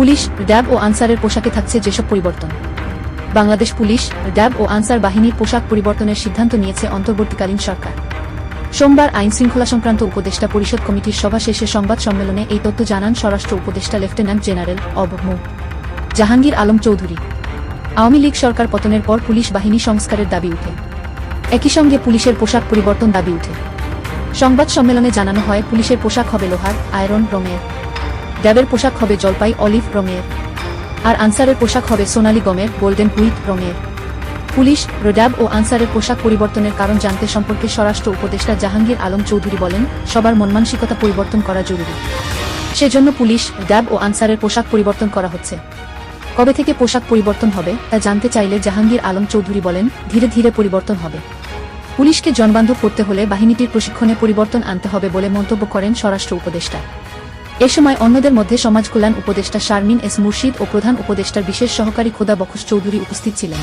Police ড্যাব ও আনসারের পোশাকে থাকছে যেসব পরিবর্তন। বাংলাদেশ পুলিশ ড্যাব ও আনসার বাহিনীর পোশাক পরিবর্তনের সিদ্ধান্ত নিয়েছে অন্তর্বর্তীকালীন সরকার। সোমবার আইন শৃঙ্খলা সংক্রান্ত উপদেষ্টা পরিষদ কমিটির সভা শেষে সংবাদ সম্মেলনে এই তথ্য জানান স্বরাষ্ট্র উপদেষ্টা লেফটেন্যান্ট জেনারেল অব মো. জাহাঙ্গীর আলম চৌধুরী। আওয়ামী লীগ সরকার পতনের পর পুলিশ বাহিনী সংস্কারের দাবি উঠে। একই সঙ্গে পুলিশের পোশাক পরিবর্তন দাবি উঠে। সংবাদ সম্মেলনে জানানো হয়, পুলিশের পোশাক হবে লোহার, আয়রন, রঙের। ড্যাবের পোশাক হবে জলপাই অলিভ রঙের। আর আনসারের পোশাক হবে সোনালি গমের, গোল্ডেন হুইট রঙের। পুলিশ রোড্যাব ও আনসারের পোশাক পরিবর্তনের কারণ জানতে সম্পর্কে স্বরাষ্ট্র উপদেষ্টা জাহাঙ্গীর আলম চৌধুরী বলেন, সবার মনমানসিকতা পরিবর্তন করা জরুরি। সেজন্য পুলিশ ড্যাব ও আনসারের পোশাক পরিবর্তন করা হচ্ছে। কবে থেকে পোশাক পরিবর্তন হবে, তা জানতে চাইলে জাহাঙ্গীর আলম চৌধুরী বলেন, ধীরে ধীরে পরিবর্তন হবে। পুলিশকে জনবান্ধব করতে হলে বাহিনীটির প্রশিক্ষণে পরিবর্তন আনতে হবে বলে মন্তব্য করেন স্বরাষ্ট্র উপদেষ্টা। এ সময় অন্যদের মধ্যে সমাজ কল্যাণ উপদেষ্টা শারমিন এস মুর্শিদ ও প্রধান উপদেষ্টার বিশেষ সহকারী খোদা বখশ চৌধুরী উপস্থিত ছিলেন।